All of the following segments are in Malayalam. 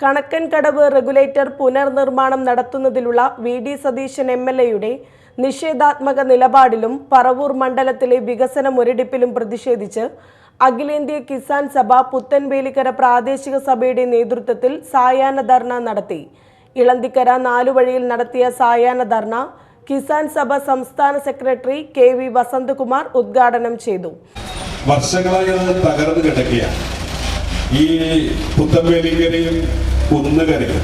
കണക്കൻകടവ് റെഗുലേറ്റർ പുനർനിർമ്മാണം നടത്തുന്നതിലുള്ള V D Satheesan M L എയുടെ നിഷേധാത്മക നിലപാടിലും പറവൂർ മണ്ഡലത്തിലെ വികസന മുരടിപ്പിലും പ്രതിഷേധിച്ച് അഖിലേന്ത്യാ കിസാൻ സഭ പുത്തൻവേലിക്കര പ്രാദേശിക സഭയുടെ നേതൃത്വത്തിൽ സായാഹ്ന ധർണ നടത്തി. ഇളന്തിക്കര നാലുവഴിയിൽ നടത്തിയ സായാഹ്ന ധർണ കിസാൻ സഭ സംസ്ഥാന സെക്രട്ടറി കെ വി വസന്തകുമാർ ഉദ്ഘാടനം ചെയ്തു. വർഷങ്ങളായി അത് തകർന്നു കിടക്കുകയാണ്. ഈ പുത്തമ്പേലിക്കരയും കുന്നുകരയും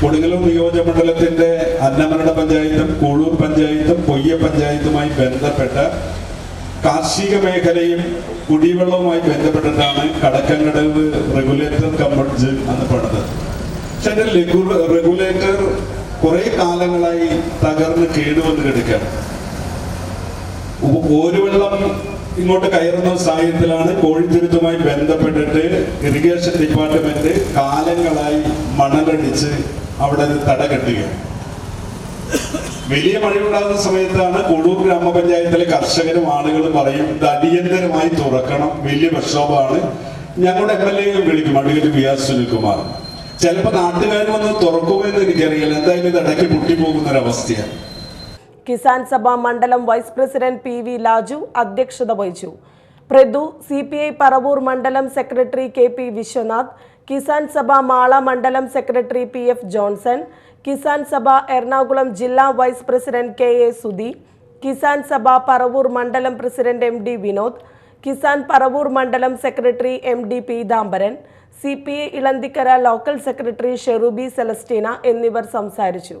കൊടുങ്ങല്ലൂർ നിയോജകമണ്ഡലത്തിന്റെ അന്നമരണ പഞ്ചായത്തും കൂളൂർ പഞ്ചായത്തും പൊയ്യ പഞ്ചായത്തുമായി ബന്ധപ്പെട്ട കാർഷിക മേഖലയും കുടിവെള്ളവുമായി ബന്ധപ്പെട്ടിട്ടാണ് കടക്കങ്കടവ് റെഗുലേറ്റർ കമ്പഡ്ജ് എന്ന് പണിത് പക്ഷെ അതിന്റെ ലഘു- റെഗുലേറ്റർ കുറെ കാലങ്ങളായി തകർന്ന് കേടുവന്ന് കിടക്കുകയാണ്. ഓരുവെള്ളം ഇങ്ങോട്ട് കയറുന്ന സാഹചര്യത്തിലാണ് കോഴിത്തുരുത്തുമായി ബന്ധപ്പെട്ടിട്ട് ഇറിഗേഷൻ ഡിപ്പാർട്ട്മെന്റ് കാലങ്ങളായി മണലടിച്ച് അവിടെ തട കെട്ടുക വലിയ മഴയുണ്ടാകുന്ന സമയത്താണ് കൊടൂർ ഗ്രാമപഞ്ചായത്തിലെ കർഷകരും ആളുകളും പറയും ഇത് അടിയന്തരമായി തുറക്കണം. വലിയ പ്രക്ഷോഭമാണ്. ഞങ്ങളുടെ എം എൽ എ വിളിക്കും അടിക്കൽ വി ആർ സുനിൽകുമാർ ചിലപ്പോൾ നാട്ടുകാർ വന്ന് തുറക്കുമോ എന്ന് എനിക്കറിയില്ല. എന്തായാലും ഇത് ഇടയ്ക്ക് പൊട്ടിപ്പോകുന്ന ഒരവസ്ഥയാണ് കിസാൻ സഭ മണ്ഡലം vice president P V Laju അധ്യക്ഷത വഹിച്ചു. പ്രദു സി പി ഐ പറവൂർ മണ്ഡലം secretary K P Viswanath Kisan Sabha Mala മണ്ഡലം secretary P F Johnson Kisan Sabha Ernakulam ജില്ലാ vice president K A Sudhi Kisan Sabha Paravur മണ്ഡലം president M D Vinod Kisan Paravur മണ്ഡലം secretary M D Peethambaran C P I Elanthikkara local secretary Sherubi Celestina എന്നിവർ സംസാരിച്ചു.